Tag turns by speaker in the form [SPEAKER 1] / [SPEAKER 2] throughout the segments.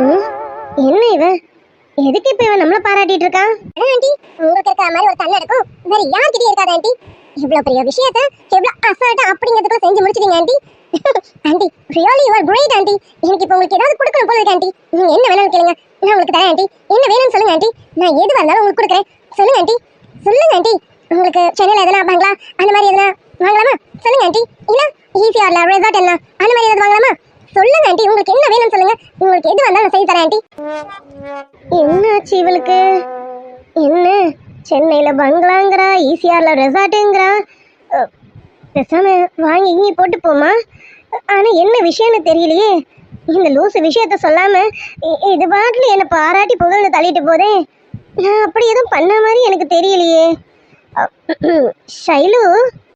[SPEAKER 1] என்ன இவன் எதுக்கு இப்ப இவன் நம்மள பாராட்டிட்டு இருக்கான் ஆண்டி உங்களுக்கு இருக்கிற மாதிரி ஒரு தள்ள இருக்கும் வேற யார்கிட்டயும் இருக்காது ஆண்டி. இவ்வளவு பெரிய விஷயத்த எவ்வளவு அசால்ட்டா அப்படிங்கிறதுக்குள்ள செஞ்சு முடிச்சிட்டீங்க aunty. Aunty really you are great aunty. எனக்கு இப்போ உங்களுக்கு ஏதாவது கொடுக்கணும் போல இருக்கு ஆண்டி. நீங்க என்ன வேணாலும் கேளுங்க. நான் உங்களுக்கு தரேன் ஆண்டி. என்ன வேணும்னு சொல்லுங்க ஆண்டி. நான் எது வந்தாலும் உங்களுக்கு கொடுக்குறேன். சொல்லுங்க ஆண்டி. சொல்லுங்க ஆண்டி. உங்களுக்கு சென்னையில் எதனா பங்களா அந்த மாதிரி எதனா வாங்கலாமா? சொல்லுங்க ஆண்டி. இல்ல ஈஸியார்ல ரெசார்ட் என்ன? அந்த மாதிரி எதாவது வாங்கலாமா? சொல்லுங்க ஆண்டி. உங்களுக்கு என்ன வேணும்னு சொல்லுங்க. உங்களுக்கு எது வந்தாலும் நான் செஞ்சு தரேன் ஆண்டி. என்னாச்சு இவளுக்கு? என்ன? சென்னையில் பங்களாங்கிறா ஈசிஆரில் ரெசார்ட்டுங்கிறா. பேசாம வாங்கி இங்கே போட்டு போமா ஆனால் என்ன விஷயம்னு தெரியலையே. இந்த லூசு விஷயத்த சொல்லாம இது பாட்டில் என்னை பாராட்டி புகழ்ந்து தள்ளிட்டு போதே நான் அப்படி எதுவும் பண்ண மாதிரி எனக்கு தெரியலையே. ஷைலு?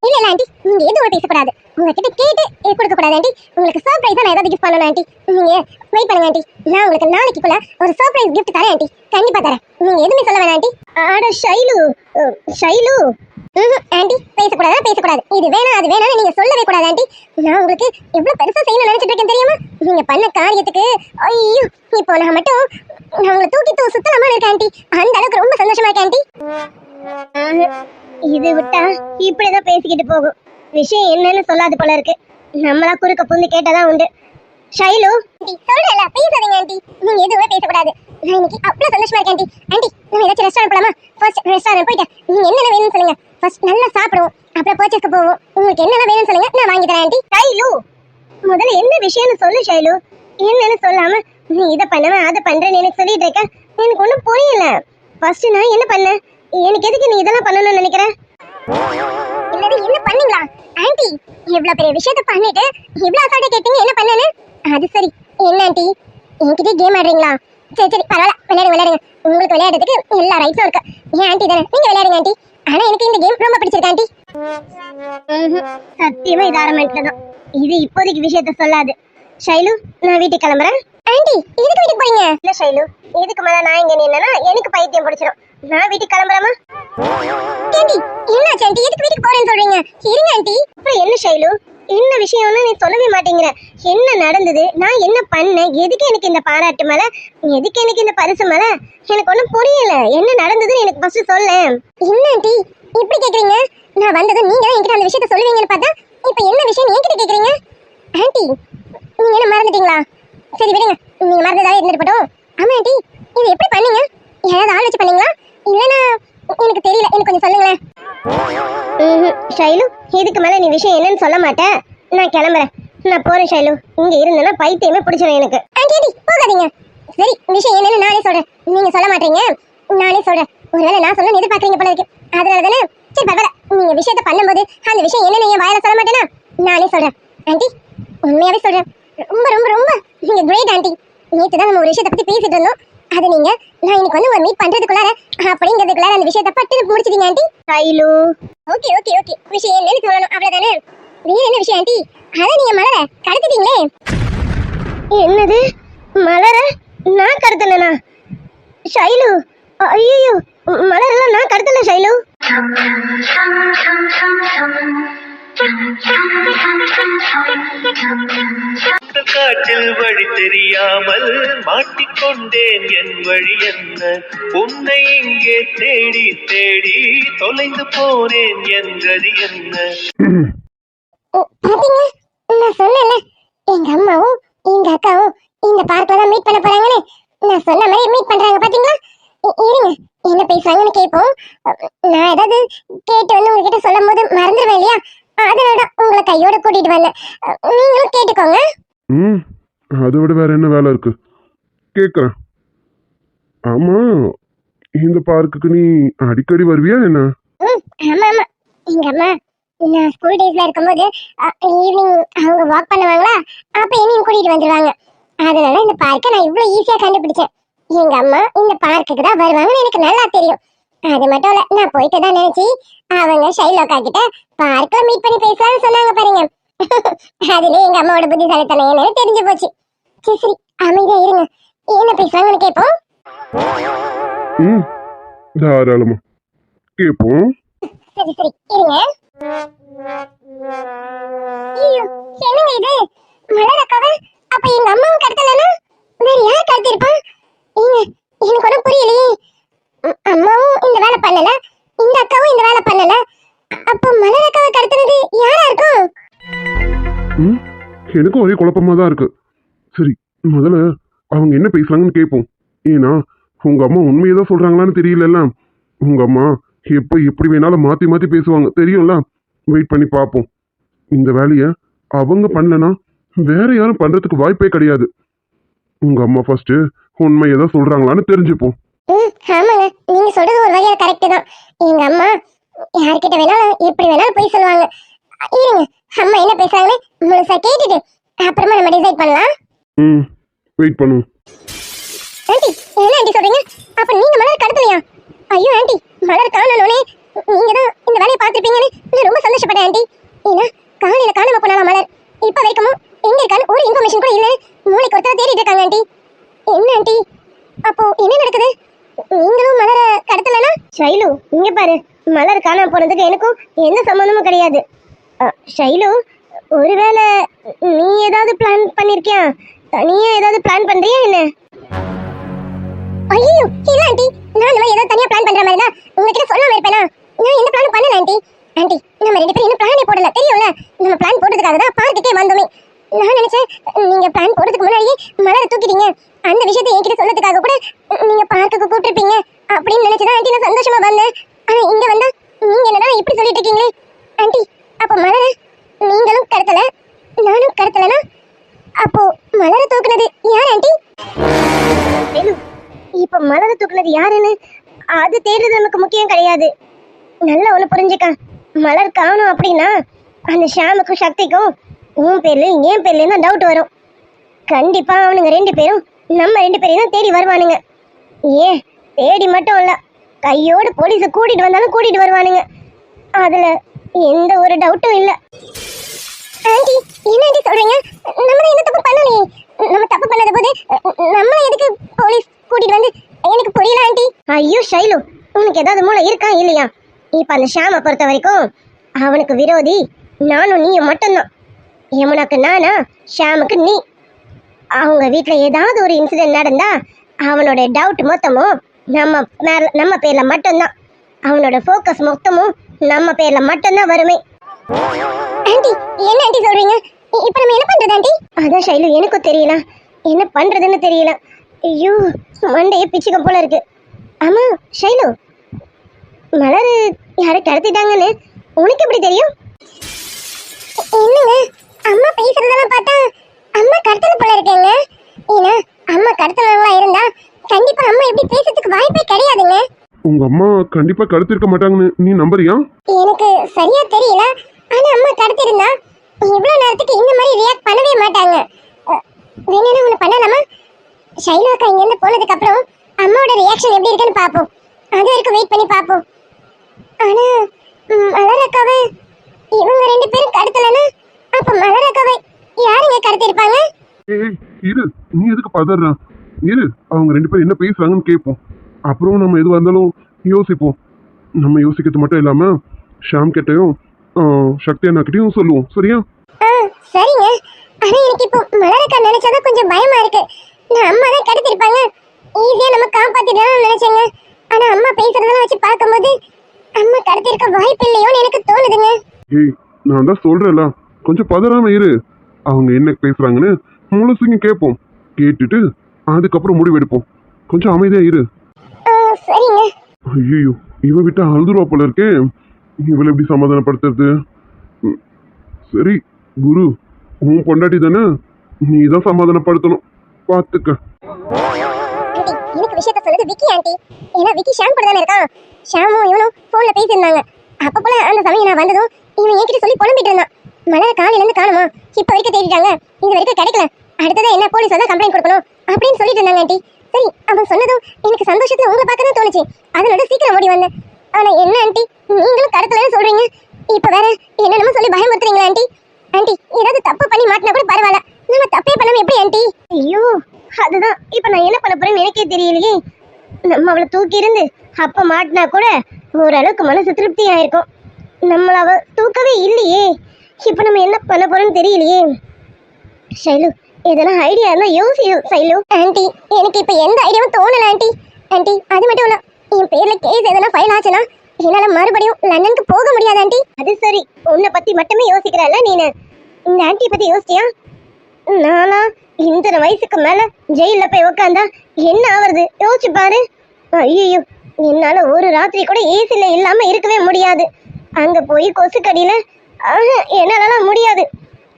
[SPEAKER 1] இல்லை ஆண்டி. நீங்கள் எதுவும் பேசக்கூடாது. உங்ககிட்ட கேட்டு கொடுக்க கூடாது ஆண்டி. உங்களுக்கு சர்ப்ரைஸா நான் ஏதாவது கிஃப்ட் பண்ணணும் ஆண்டி. நீங்க வெயிட் பண்ணுங்க ஆண்டி. நான் உங்களுக்கு நாளைக்குள்ள ஒரு சர்ப்ரைஸ் கிஃப்ட் தரேன் ஆண்டி. கண்டிப்பா தரேன். நீங்க எதுவுமே சொல்ல வேணாம் ஆண்டி. ஆட ஷைலு. ஷைலு. ஆண்டி பேசக்கூடாது? பேசக்கூடாது. இது வேணாம் அது வேணாம்னு நீங்க சொல்லவே கூடாது ஆண்டி. நான் உங்களுக்கு எவ்வளவு பெருசா செய்யணும்னு நினைச்சிட்டு இருக்கேன் தெரியுமா? நீங்க பண்ண காரியத்துக்கு ஐயோ இப்போ நான் மட்டும் நான் உங்களை தூக்கி தூ சுத்தலாமா இருக்கேன் ஆண்டி. அந்த அளவுக்கு ரொம்ப சந்தோஷமா இருக்கேன் ஆண்டி. இது விட்டா இப்படிதான் பேசிக்கிட்டு போகும். விஷயம் என்னன்னு சொல்லாது போல இருக்கு. நம்மளா குறுக்க புந்து கேட்டதான் உண்டு. ஷைலு? சொல்றல பேசாதீங்க ஆண்டி. நீங்க எதுவுமே பேசக்கூடாது. நான் இன்னைக்கு அவ்வளவு சந்தோஷமா இருக்கேன் ஆண்டி. ஆண்டி நம்ம ஏதாச்சும் ரெஸ்டாரண்ட் போலாமா? ஃபர்ஸ்ட் ரெஸ்டாரண்ட் போயிட்டு நீங்க என்னென்ன வேணும்னு சொல்லுங்க. ஃபர்ஸ்ட் நல்லா சாப்பிடுவோம். அப்புறம் பர்ச்சேஸ்க்கு போவோம். உங்களுக்கு என்னென்ன வேணும்னு சொல்லுங்க. நான் வாங்கி தரேன் ஆண்டி. ஷைலு? முதல்ல என்ன விஷயம்னு சொல்லு ஷைலு. என்னன்னு சொல்லாம நீ இதை பண்ணுவேன் அதை பண்றேன்னு எனக்கு சொல்லிட்டு இருக்க. எனக்கு ஒன்றும் புரியல. ஃபர்ஸ்ட் நான் என்ன பண்ணேன்? எனக்கு எதுக்கு நீ இதெல்லாம் பண்ணணும்னு நினைக்கிற? இல்லது என்ன பண்ணீங்களா? ஆன்ட்டி இவ்வளவு பெரிய விஷயத்த பண்ணிட்டு இவ்வளவு அசால்ட்டா கேட்டீங்க என்ன பண்ணேன்னு? அது சரி. என்ன ஆன்ட்டி என்கிட்ட கேம் ஆடுறீங்களா? சரி சரி பரவாயில்ல. விளையாடுங்க விளையாடுங்க. உங்களுக்கு விளையாடுறதுக்கு எல்லா ரைட்ஸும் இருக்கு. ஏன் ஆன்ட்டி தானே? நீங்க விளையாடுங்க ஆன்ட்டி ஆனா எனக்கு இந்த கேம் ரொம்ப பிடிச்சிருக்கு ஆன்ட்டி சத்தியமா இது ஆரம்பத்துல தான். இது இப்போதைக்கு விஷயத்த சொல்லாது. ஷைலு நான் வீட்டுக்கு கிளம்புறேன். ஆன்ட்டி இதுக்கு வீட்டுக்கு போறீங்க? இல்ல ஷைலு இதுக்கு மேல நான் இங்க நின்னா எனக்கு பைத்தியம் பிடிச்சிரும். நான் வீட்டுக்கு கிளம்புறேமா? கேண்டி என்னாச்சு ஆண்டி? எதுக்கு வீட்டுக்கு போறேன்னு சொல்றீங்க? இருங்க ஆண்டி. அப்புறம் என்ன ஷைலு? என்ன விஷயம்னு நீ சொல்லவே மாட்டேங்கிற. என்ன நடந்தது? நான் என்ன பண்ணேன்? எதுக்கு எனக்கு இந்த பாராட்டு மேல? எதுக்கு எனக்கு இந்த பரிசு மேல? எனக்கு ஒண்ணும் புரியல. என்ன நடந்ததுன்னு எனக்கு ஃபர்ஸ்ட் சொல்ல. என்ன ஆண்டி? இப்படி கேக்குறீங்க? நான் வந்ததும் நீங்க தான் என்கிட்ட அந்த விஷயத்த சொல்லுவீங்கன்னு பார்த்தா இப்போ என்ன விஷயம் என்கிட்ட கேக்குறீங்க? ஆண்டி நீங்க என்ன மறந்துட்டீங்களா? சரி விடுங்க. நீங்க மறந்ததாவே இருந்துட்டு போட்டோம். ஆமா ஆண்டி. இது எப்படி பண்ணீங்க? ஏதாவது ஆள் வச்சு பண்ணீங்களா? இல்லைன்னா எனக்கு தெரியல. எனக்கு கொஞ்சம் சொல்லுங்களேன். ஷைலு இதுக்கு மேல நீ விஷயம் என்னன்னு சொல்ல மாட்டேன் நான் கிளம்புறேன். நான் போறேன் ஷைலு. இங்க இருந்தேன்னா பைத்தியமே பிடிச்சிடும் எனக்கு. ஆண்டி போகாதீங்க. சரி விஷயம் என்னன்னு நானே சொல்றேன். நீங்க சொல்ல மாட்டீங்க. நானே சொல்றேன். ஒருவேளை நான் சொல்ல எதிர்பார்க்கறீங்க போல இருக்கு. அதனால தானே சரி பரவாயில்ல. நீங்க விஷயத்த பண்ணும்போது அந்த விஷயம் என்னன்னு என் வாயில சொல்ல மாட்டேனா? நானே சொல்றேன். ஆண்டி உண்மையாவே சொல்றேன். ரொம்ப ரொம்ப ரொம்ப. நீங்க கிரேட் ஆண்டி. நேத்து தான் நம்ம ஒரு விஷயத்தை பத்தி பேசிட்டு இருந்தோம். அது நீங்க நான் இன்னைக்கு வந்து ஒரு மீட் பண்றதுக்குள்ளார அப்படிங்கிறதுக்குள்ளார அந்த விஷயத்தை பட்டு முடிச்சிட்டீங்க ஆண்டி. கைலு ஓகே ஓகே ஓகே. விஷயம் என்னன்னு சொல்லணும் அவ்வளவுதானே? வேற என்ன விஷயம் ஆண்டி? அதான் நீங்க மலர கடத்திட்டீங்களே என்னது? மலர? நான் கடத்தினா ஷைலு ஐயோ மலரெல்லாம் நான் கடத்தல ஷைலு
[SPEAKER 2] காற்றில் வழி தெரியாமல் மாட்டிக்கொண்டேன். என் வழி என்ன? உன்னை இங்கே தேடி தேடி தொலைந்து போனேன் என் கதி என்ன
[SPEAKER 1] பாத்தீங்க நான் சொன்னேன்ல எங்க அம்மாவும் எங்க அக்காவும் இந்த பார்க்ல தான் மீட் பண்ண போறாங்கன்னு. நான் சொன்ன மாதிரி மீட் பண்றாங்க பாத்தீங்களா? இருங்க என்ன பேசுறாங்கன்னு கேட்போம். நான் ஏதாவது கேட்டு வந்து உங்ககிட்ட சொல்லும் போது மறந்துடுவேன் இல்லையா? அதனால தான் உங்களை கையோட கூட்டிட்டு வந்தேன். நீங்களும் கேட்டுக்கோங்க.
[SPEAKER 3] ம் அதை விட வேற என்ன வேலை இருக்கு? கேட்குறேன் ஆமா இந்த பார்க்குக்கு நீ அடிக்கடி வருவியா என்ன?
[SPEAKER 1] ஆமா ஆமா. எங்க அம்மா நான் ஸ்கூல் டேஸ்ல இருக்கும்போது ஈவினிங் அவங்க வாக் பண்ணுவாங்களா? அப்ப என்னையும் கூட்டிட்டு வந்துருவாங்க. அதனால இந்த பார்க்கை நான் இவ்வளவு ஈஸியா கண்டுபிடிச்சேன். எங்க அம்மா இந்த பார்க்குக்கு தான் வருவாங்கன்னு எனக்கு நல்லா தெரியும். அது மட்டும் இல்ல நான் போயிட்டு தான் நினைச்சு அவங்க ஷைலோக்கா கிட்ட பார்க்ல மீட் பண்ணி பேசலாம்னு சொன்னாங்க பாருங்க. அதுல எங்க அம்மாவோட புத்திசாலித்தனம் என்னன்னு தெரிஞ்சு போச்சு. சரி சரி அமைதியா இருங்க. என்ன பேசுறாங்கன்னு கேட்போம்
[SPEAKER 3] ம் தாராளமா. கேட்போம்
[SPEAKER 1] சரி சரி இருங்க. ஐயோ என்னங்க இது? மலர் அக்காவை? அப்ப எங்க அம்மாவும் கடத்தலனா? வேற யார் கடத்திருப்பான் ஏங்க எனக்கு ஒன்றும் புரியலையே அ- அம்மாவும் இந்த வேலை பண்ணல. இந்த அக்காவும் இந்த வேலை பண்ணல. அப்ப மலர் அக்காவை கடத்தினது யாரா இருக்கும்
[SPEAKER 3] எனக்கும் ஒரே குழப்பமா தான் இருக்கு. சரி முதல்ல அவங்க என்ன பேசுறாங்கன்னு கேட்போம். ஏன்னா உங்க அம்மா உண்மையை தான் சொல்றாங்களான்னு தெரியலல்ல. உங்க அம்மா எப்போ எப்படி வேணாலும் மாத்தி மாத்தி பேசுவாங்க. தெரியும்ல? வெயிட் பண்ணி பார்ப்போம். இந்த வேலையை அவங்க பண்ணலனா வேற யாரும் பண்றதுக்கு வாய்ப்பே கிடையாது. உங்க அம்மா ஃபர்ஸ்ட் உண்மையை தான் சொல்றாங்களான்னு தெரிஞ்சுப்போம்.
[SPEAKER 1] ம் ஆமாங்க. நீங்க சொல்றது ஒரு வகையில கரெக்ட் தான். எங்க அம்மா யார்கிட்ட வேணாலும் எப்படி வேணாலும் போய் சொல்லுவாங்க. இருங்க அம்மா என்ன பேசுறாங்கன்னு முழுசா கேட்டுட்டு அப்புறமா நம்ம டிசைட் பண்ணலாம்.
[SPEAKER 3] ம் வெயிட் பண்ணுவோம்.
[SPEAKER 1] ஆண்டி என்ன ஆண்டி சொல்றீங்க? அப்ப நீங்க மலர் கடத்தலையா? ஐயோ ஆண்டி மலர் காணணும்னே நீங்க தான் இந்த வேலையை பார்த்திருப்பீங்கன்னு நான் ரொம்ப சந்தோஷப்பட்டேன் ஆண்டி. ஏன்னா காலையில காணாம போனாலாம் மலர்? இப்ப வரைக்கும் எங்க இருக்கான்னு ஒரு இன்ஃபர்மேஷன் கூட இல்ல மூளைக்கு ஒருத்தர் தேடிட்டு இருக்காங்க ஆண்டி. என்ன ஆண்டி? அப்போ என்ன நடக்குது? நீங்களும் மலர கடத்தலனா? ஷைலு இங்க பாரு. மலர் காணாம போனதுக்கு எனக்கும் எந்த சம்மந்தமும் கிடையாது. ஷைலு ஒருவேளை நீ ஏதாவது பிளான் பண்ணிருக்கியா? தனியா ஏதாவது பிளான் பண்றியா என்ன? ஐயோ இல்ல ஆண்டி? நான் இந்த மாதிரி ஏதோ தனியா பிளான் பண்ற மாதிரி தான் உங்ககிட்ட சொல்லாம இருப்பேனா? நான் எந்த பிளானும் பண்ணல ஆண்டி? ஆண்டி நம்ம ரெண்டு பேரும் இன்னும் பிளானே போடல. தெரியும்ல? நம்ம பிளான் போடுறதுக்காக தான் பார்க்குக்கே வந்தோமே. நான் நினைச்சேன் நீங்க பிளான் போடுறதுக்கு முன்னாடியே மலரை தூக்கிட்டீங்க. அந்த விஷயத்தை என்கிட்ட சொன்னதுக்காக கூட நீங்க பார்க்குக்கு கூப்பிட்டுருப்பீங்க அப்படின்னு நினைச்சுதான் ஆண்டி நான் சந்தோஷமா வந்தேன். ஆனா இங்க வந்தா நீங்க என்னடா இப்படி சொல்லிட்டு இருக்கீங்களே? ஆண்டி அப்ப மலரை நீங்களும் கடத்தல நானும் கடத்தலனா? அப்போ மலரை தூக்குனது யார் ஆண்டி இப்ப மலரை தூக்குனது யாருன்னு அது தேடுறது நமக்கு முக்கியம் கிடையாது. நல்ல ஒண்ணு புரிஞ்சுக்க. மலர் காணும் அப்படின்னா அந்த ஷாமுக்கும் சக்திக்கும் உன் பேர்ல என் பேர்ல தான் டவுட் வரும். கண்டிப்பா அவனுங்க ரெண்டு பேரும் நம்ம ரெண்டு பேரையும் தான் தேடி வருவானுங்க. ஏன்? தேடி மட்டும் இல்ல. கையோட போலீஸை கூட்டிட்டு வந்தாலும் கூட்டிட்டு வருவானுங்க. அதுல எந்த ஒரு டவுட்டும் இல்ல. ஆண்டி என்ன ஆண்டி சொல்றீங்க? நம்ம என்ன எந்த தப்பு பண்ணலையே. நம்ம தப்பு பண்ணத போது நம்ம எதுக்கு போலீஸ் கூட்டிட்டு வந்து எனக்கு புரியல ஆண்டி. ஐயோ ஷைலு உனக்கு ஏதாவது மூளை இருக்கா இல்லையா? இப்போ அந்த ஷாமை பொறுத்த வரைக்கும் அவனுக்கு விரோதி நானும் நீயும் மட்டும்தான். யமுனாக்கு நானா ஷாமுக்கு நீ. அவங்க வீட்ல ஏதாவது ஒரு இன்சிடென்ட் நடந்தா அவனோட டவுட் மொத்தமும் நம்ம மேல நம்ம பேர்ல மட்டும்தான். அவனோட ஃபோக்கஸ் மொத்தமும் நம்ம பேர்ல மட்டும்தான் வருமே. ஆண்டி என்ன ஆண்டி சொல்றீங்க? இ- இப்ப நம்ம என்ன பண்றது ஆண்டி? அதான் ஷைலு எனக்கும் தெரியல. என்ன பண்றதுன்னு தெரியல. ஐயோ மண்டையே பிச்சுக்க போல இருக்கு. ஆமா ஷைலு மலர் யாரை கடத்திட்டாங்கன்னு உனக்கு எப்படி தெரியும்? என்னங்க? அம்மா பேசுறதெல்லாம் பார்த்தா அம்மா கடத்தல போல இருக்கேங்க. ஏன்னா அம்மா கடத்தலவங்களா இருந்தா கண்டிப்பா அம்மா எப்படி பேசுறதுக்கு வாய்ப்பே கிடையாதுங்க.
[SPEAKER 3] உங்க அம்மா கண்டிப்பா கடத்திருக்க மாட்டாங்கன்னு நீ நம்புறியா?
[SPEAKER 1] எனக்கு சரியா தெரியல. ஆனா அம்மா கடத்திருந்தா இவ்வளவு நேரத்துக்கு இந்த மாதிரி ரியாக்ட் பண்ணவே மாட்டாங்க. வேணும்னா ஒண்ணு பண்ணலாமா? ஷைலா அக்கா இங்க இருந்து போனதுக்கு அப்புறம் அம்மாவோட ரியாக்ஷன் எப்படி இருக்குன்னு பாப்போம் அது வரைக்கும் வெயிட் பண்ணி பாப்போம் ஆனா ம், மலர் அக்காவை இவங்க ரெண்டு பேரும் கடத்தலனா அப்ப மலர் அக்காவை யாருங்க கடத்திருப்பாங்க
[SPEAKER 3] ஏய் இரு. நீ எதுக்கு பதற இரு. அவங்க ரெண்டு பேரும் என்ன பேசுறாங்கன்னு கேட்போம். அப்புறம் நம்ம எதுவாக இருந்தாலும் யோசிப்போம். நம்ம யோசிக்கிறது மட்டும் இல்லாம ஷாம் கிட்டையும் சக்தி அண்ணாக்கிட்டையும் சொல்லுவோம். சரியா?
[SPEAKER 1] ஆ சரிங்க. ஆனா எனக்கு இப்போ மலரக்கா நினைச்சாதான் கொஞ்சம் பயமா இருக்கு. நான் அம்மா தான் கடத்திருப்பாங்க ஈஸியா நம்ம காப்பாத்திடலாம்னு நினைச்சேங்க. ஆனா அம்மா பேசுறதெல்லாம் வச்சு பார்க்கும்போது அம்மா கடத்திருக்க வாய்ப்பு இல்லையோன்னு எனக்கு தோணுதுங்க.
[SPEAKER 3] ஏய் நான் தான் சொல்றேன்ல. கொஞ்சம் பதறாம இரு. அவங்க என்ன பேசுறாங்கன்னு முழுசுங்க கேட்போம். கேட்டுட்டு அதுக்கப்புறம் முடிவெடுப்போம். கொஞ்சம் அமைதியா இரு. ஐயோ இவ விட்டா அழுதுருவா போல இருக்கே. இவளை எப்படி சமாதானப்படுத்துறது? சரி குரு உன் பொண்டாட்டி தானே? நீ தான் சமாதானப்படுத்தணும். பார்த்துக்க
[SPEAKER 1] எனக்கு விஷயத்த சொல்லுது விக்கி ஆண்டி. ஏன்னா விக்கி ஷாம் கூட தானே இருக்கான் ஷாமும் இவனும் ஃபோன்ல பேசியிருந்தாங்க. அப்ப போல அந்த சமயம் நான் வந்ததும் இவன் என்கிட்ட சொல்லி புலம்பிட்டு இருந்தான். மலர் காலையில காணுமா? இப்ப வரைக்கும் தேடிட்டாங்க. இது வரைக்கும் கிடைக்கல. அடுத்ததான் என்ன போலீஸ் தான் கம்ப்ளைண்ட் கொடுக்கணும்? அப்படின்னு சொல்லிட்டு இருந்தாங்க ஆண்டி சரி அவன் சொன்னதும் எனக்கு சந்தோஷத்துல உங்களை பார்க்க தான் தோணுச்சு. அதனால சீக்கிரம் ஓடி வந்தேன். ஆனா என்ன ஆண்டி நீங்களும் கடத்தலன்னு சொல்றீங்க. இப்ப வேற என்னென்னமோ சொல்லி பயமுறுத்துறீங்களா ஆண்டி ஆண்டி ஏதாவது தப்பு பண்ணி மாட்டினா கூட பரவாயில்ல. நம்ம தப்பே பண்ணாம எப்படி ஆண்டி ஐயோ அதுதான். இப்ப நான் என்ன பண்ண போறேன்னு எனக்கே தெரியலையே. நம்ம அவளை தூக்கி இருந்து அப்ப மாட்டினா கூட ஓரளவுக்கு மனசு திருப்தி ஆயிருக்கும் நம்மள அவ தூக்கவே இல்லையே. இப்போ நம்ம என்ன பண்ண போறோம்னு தெரியலையே. ஷைலு எதனா ஐடியா இருந்தா யோசி சைலு. ஆண்டி எனக்கு இப்போ எந்த ஐடியாவும் தோணல ஆண்டி. ஆண்டி அது மட்டும் இல்லை என் பேர்ல கேஸ் எதனா ஃபைல் ஆச்சுன்னா என்னால மறுபடியும் லண்டனுக்கு போக முடியாது ஆண்டி. அது சரி உன்னை பத்தி மட்டுமே யோசிக்கிறல்ல நீனு. இந்த ஆன்ட்டி பத்தி யோசிச்சியா? நானா இந்த வயசுக்கு மேல ஜெயில போய் உட்காந்தா என்ன ஆவறது? யோசிச்சு பாரு. ஐயோ என்னால ஒரு ராத்திரி கூட ஏசில இல்லாம இருக்கவே முடியாது. அங்க போய் கொசுக்கடியில என்னாலலாம் முடியாது.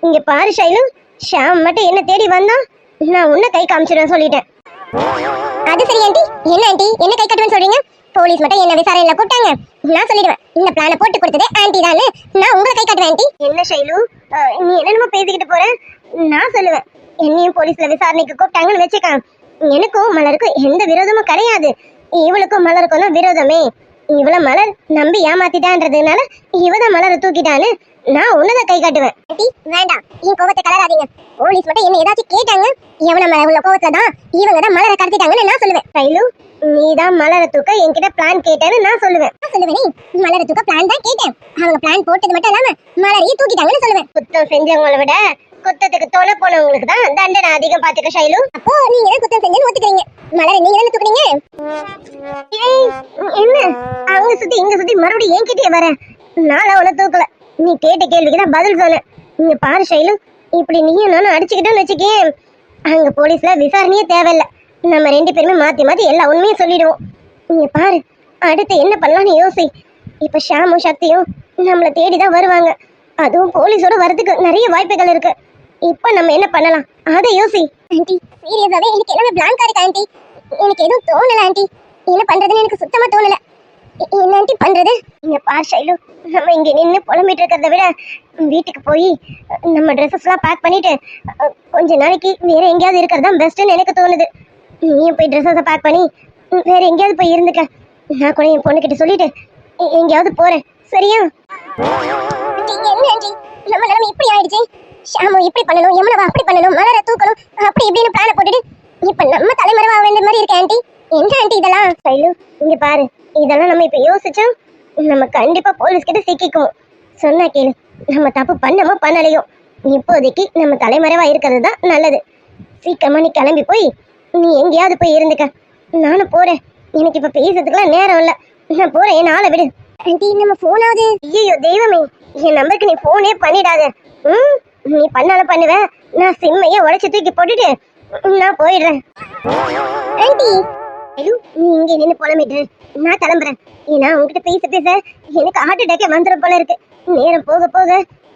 [SPEAKER 1] இங்க பாரு ஷைலு ஷாம் மட்டும் என்ன தேடி வந்தா நான் உன்ன கை காமிச்சிருவேன் சொல்லிட்டேன். அது சரி ஆண்டி. என்ன ஆண்டி? என்ன கை கட்டுவேன் சொல்றீங்க? போலீஸ் மட்டும் என்ன விசாரணையில போட்டாங்க நான் சொல்லிடுவேன். இந்த பிளான போட்டு கொடுத்ததே ஆண்டி தானே நான் உங்களை கை காட்டுவேன் ஆண்டி. என்ன ஷைலு? அஹ், நீ என்னென்னமோ பேசிக்கிட்டு போற? நான் சொல்லுவேன். என்னையும் போலீஸ்ல விசாரணைக்கு கூப்பிட்டாங்கன்னு வச்சுக்கான் எனக்கும் மலருக்கும் எந்த விரோதமும் கிடையாது. இவளுக்கும் மலருக்கும் தான் விரோதமே. இவள மலர் நம்பி ஏமாத்திட்டான்றதுனால இவதான் மலரை தூக்கிட்டான்னு நான் உன்னதான் கை காட்டுவேன். வேண்டாம். என் கோபத்தை கலராதீங்க. போலீஸ் மட்டும் என்ன ஏதாச்சும் கேட்டாங்க எவன உள்ள கோபத்துல தான் இவங்க தான் மலரை கடத்திட்டாங்கன்னு நான் சொல்லுவேன். கைலு நீ தான் மலரை தூக்க என்கிட்ட பிளான் கேட்டேன்னு நான் சொல்லுவேன். நான் சொல்லுவேனே மலரை தூக்க பிளான் தான் கேட்டேன். அவங்க பிளான் போட்டது மட்டும் இல்லாம மலரையும் தூக்கிட்டாங்கன்னு சொல்லுவேன். குத்தம் செஞ்சவங்கள விட குத்தத்துக்கு தொலை போனவங்களுக்கு தான் தண்டனை அதிகம் பாத்துக்க ஷைலு. அப்போ நீங்க தான் குத்தம் செஞ்சு ஒத்துக்கிறீங்க. மலரை நீங்க தானே தூக்குனீங்க? ஏய், என்ன? அவங்க சுத்தி இங்க சுத்தி மறுபடியும் என்கிட்டயே வர. நான் அவளை தூக்கல. நீ கேட்ட கேள்விக்கு தான் பதில் சொன்னேன். இங்க பாரு ஷைலு. இப்படி நீயும் நானும் அடிச்சுக்கிட்டோன்னு வச்சுக்கே அங்க போலீஸ்ல விசாரணையே தேவையில்ல. நம்ம ரெண்டு பேருமே மாத்தி மாத்தி எல்லா உண்மையும் சொல்லிடுவோம். இங்க பாரு அடுத்து என்ன பண்ணலாம்னு யோசி. இப்ப ஷாமும் சக்தியும் நம்மளை தேடி தான் வருவாங்க. அதுவும் போலீஸோட வரதுக்கு நிறைய வாய்ப்புகள் இருக்கு. இப்போ நம்ம என்ன பண்ணலாம்? அதை யோசி. ஆண்டி சீரியஸாவே எனக்கு எல்லாமே பிளாங்கா இருக்கு ஆண்டி? எனக்கு எதுவும் தோணல ஆண்டி. என்ன பண்றதுன்னு எனக்கு சுத்தமா தோணல. என்ன ஆண்டி பண்றது? இங்க பார் ஷைலு. நம்ம இங்க நின்று புலம்பிட்டு இருக்கிறத விட வீட்டுக்கு போய் நம்ம ட்ரெஸ்ஸஸ்லாம் பேக் பண்ணிட்டு கொஞ்ச நாளைக்கு வேற எங்கேயாவது இருக்கிறது தான் பெஸ்ட்னு எனக்கு தோணுது. நீயும் போய் ட்ரெஸ்ஸஸை பேக் பண்ணி உம், வேற எங்கேயாவது போய் இருந்துக்க. நான் கூட என் பொண்ணுக்கிட்ட சொல்லிட்டு எங்கேயாவது போறேன். சரியா? என்ன ஆண்டி? நம்ம நிலைமை இப்படி ஆயிடுச்சு. ஷாமு இப்படி பண்ணணும் யமுனவா அப்படி பண்ணணும் மலரை தூக்கணும் அப்படி இப்படின்னு பிளான போட்டுட்டு இப்ப நம்ம தலைமறைவா வேண்டிய மாதிரி இருக்கு ஆண்டி என்ன ஆண்டி இதெல்லாம்? சைலு இங்க பாரு. இதெல்லாம் நம்ம இப்ப யோசிச்சோம். நம்ம கண்டிப்பா போலீஸ் கிட்ட சிக்கிக்குவோம். சொன்னா கேளு நம்ம தப்பு பண்ணமோ பண்ணலையோ. இப்போதைக்கு நம்ம தலைமறைவா இருக்கிறது தான் நல்லது. சீக்கிரமா நீ கிளம்பி போய் நீ எங்கேயாவது போய் இருந்துக்க. நானும் போறேன். எனக்கு இப்ப பேசுறதுக்குலாம் நேரம் இல்ல. நான் போறேன் என் ஆளை விடு. ஆண்டி நம்ம போனாவது ஐயோ தெய்வமே. என் நம்பருக்கு நீ போனே பண்ணிடாத. ம்? நீ பண்ணாலும் பண்ணுவேன் நான் சிம்மையே உடைச்சு தூக்கி போட்டுட்டு நான் போயிடுறேன். ஆண்டி ஐயோ நீ இங்கே நின்று புலம்பிட்டு நான் கிளம்புறேன். ஏன்னா உங்ககிட்ட பேச பேச எனக்கு ஹார்ட் அட்டாக்கே வந்துடும் போல இருக்கு. நேரம் போக போக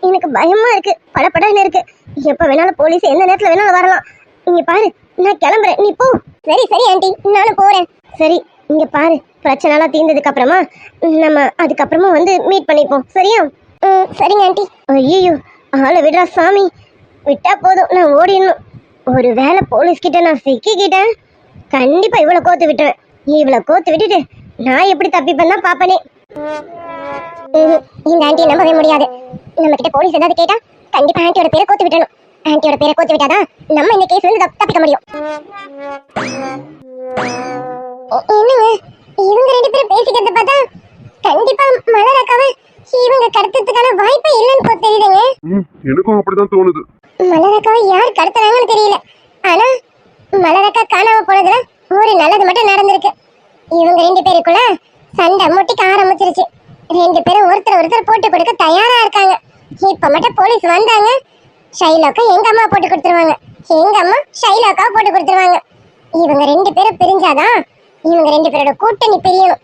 [SPEAKER 1] எனக்கு பயமா இருக்கு. படப்படன்னு இருக்கு. எப்ப வேணாலும் போலீஸ் எந்த நேரத்துல வேணாலும் வரலாம். இங்க பாரு நான் கிளம்புறேன். நீ போ. சரி சரி ஆண்டி. நானும் போறேன். சரி இங்க பாரு. பிரச்சனைலாம் தீர்ந்ததுக்கு அப்புறமா நம்ம அதுக்கப்புறமா வந்து மீட் பண்ணிப்போம். சரியா? ம் சரிங்க ஆண்டி. ஐயோ ஆளை விடுறா சாமி. விட்டா போதும் நான் ஓடிடணும். ஒரு வேளை போலீஸ் கிட்ட நான் சிக்கிக்கிட்டேன் கண்டிப்பா இவ்வளோ கோத்து விட்டுருவேன். இவ்வளவு கோத்து விட்டுட்டு நான் எப்படி தப்பிப்பேன் தான் பார்ப்பனே. இந்த ஆண்டியை நம்பவே முடியாது. நம்ம கிட்ட போலீஸ் ஏதாவது கேட்டா கண்டிப்பா ஆண்டியோட பேரை கோத்து விட்டணும் ஆண்டியோட பேரை கோத்து விட்டாதான் நம்ம இந்த கேஸ்ல இருந்து தப்பிக்க முடியும். என்னங்க? இவங்க ரெண்டு பேரும் பேசிக்கிறத பார்த்தா கண்டிப்பா மலர் அக்காவை இவங்க கடத்துறதுக்கான வாய்ப்பே இல்லைன்னு போல
[SPEAKER 3] ம் எனக்கும் அப்படிதான் தோணுது.
[SPEAKER 1] மலரக்காவை யார் கடத்துறாங்கன்னு தெரியல. ஆனா மலரக்கா காணாம போனதுல ஒரு நல்லது மட்டும் நடந்திருக்கு. இவங்க ரெண்டு பேருக்குள்ள சண்டை முட்டிக்க ஆரம்பிச்சிருச்சு. ரெண்டு பேரும் ஒருத்தர் ஒருத்தர் போட்டு கொடுக்க தயாரா இருக்காங்க. இப்ப மட்டும் போலீஸ் வந்தாங்க ஷைலாக்கா எங்க அம்மா போட்டு கொடுத்துருவாங்க. எங்க அம்மா ஷைலாக்கா போட்டு கொடுத்துருவாங்க. இவங்க ரெண்டு பேரும் பிரிஞ்சாதான் இவங்க ரெண்டு பேரோட கூட்டணி பிரியணும்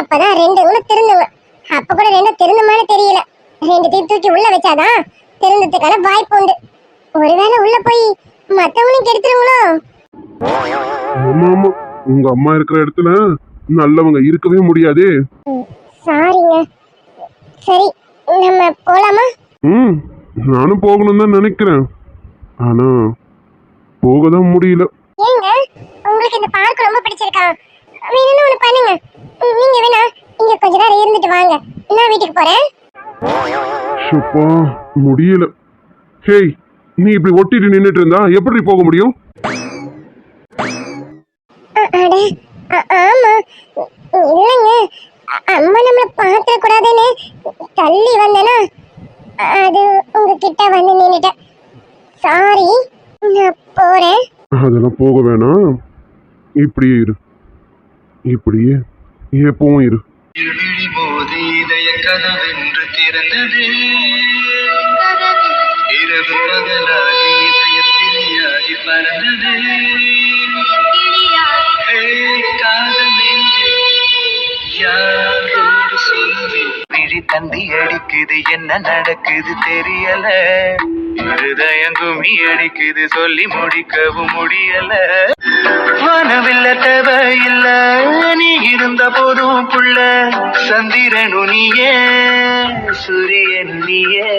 [SPEAKER 1] அப்பதான் ரெண்டு இவங்களும் திருந்துங்க. அப்ப கூட ரெண்டும் திருந்துமான்னு தெரியல. ரெண்டு தீ தூக்கி உள்ள வச்சாதான் திருந்ததுக்கான வாய்ப்பு உண்டு. ஒருவேளை உள்ள போய் மத்தவனையும் கெடுத்துருங்களோ
[SPEAKER 3] ஆமா ஆமா. உங்க அம்மா இருக்கிற இடத்துல நல்லவங்க இருக்கவே முடியாதே.
[SPEAKER 1] சாரிங்க சரி நம்ம போலாமா?
[SPEAKER 3] ம் நானும் போகணும் தான் நினைக்கிறேன். ஆனா போக தான் முடியல.
[SPEAKER 1] ஏங்க உங்களுக்கு இந்த பார்க் ரொம்ப பிடிச்சிருக்கா? வேணும்னு ஒண்ணு பண்ணுங்க. நீங்க வேணா இங்க கொஞ்ச நேரம் இருந்துட்டு வாங்க. நான் வீட்டுக்கு போறேன்.
[SPEAKER 3] ஷப்பா முடியல. ஹேய் நீ இப்படி ஒட்டிட்டு நின்னுட்டு இருந்தா எப்படி போக முடியும்?
[SPEAKER 1] ஆமா. இல்லைங்க. அம்மா நம்மள பார்த்துட கூடாதுன்னு தள்ளி வந்தேனா அது உங்ககிட்ட வந்து நின்னுட்டேன் சாரி நான் போறேன்.
[SPEAKER 3] அதெல்லாம் போக வேணாம். இப்படியே இரு. இப்படியே எப்பவும் இரு.
[SPEAKER 2] இருந்தது. இரவு பகலாகி பறந்தது. சொல்லி விழி தந்தி அடிக்குது என்ன நடக்குது தெரியல. இருதயங்குமி அடிக்குது சொல்லி முடிக்கவும் முடியல. வானவில்ல தேவையில்ல நீ இருந்த போதும் புள்ள. சந்திரனு நீயே சூரியன் நீயே.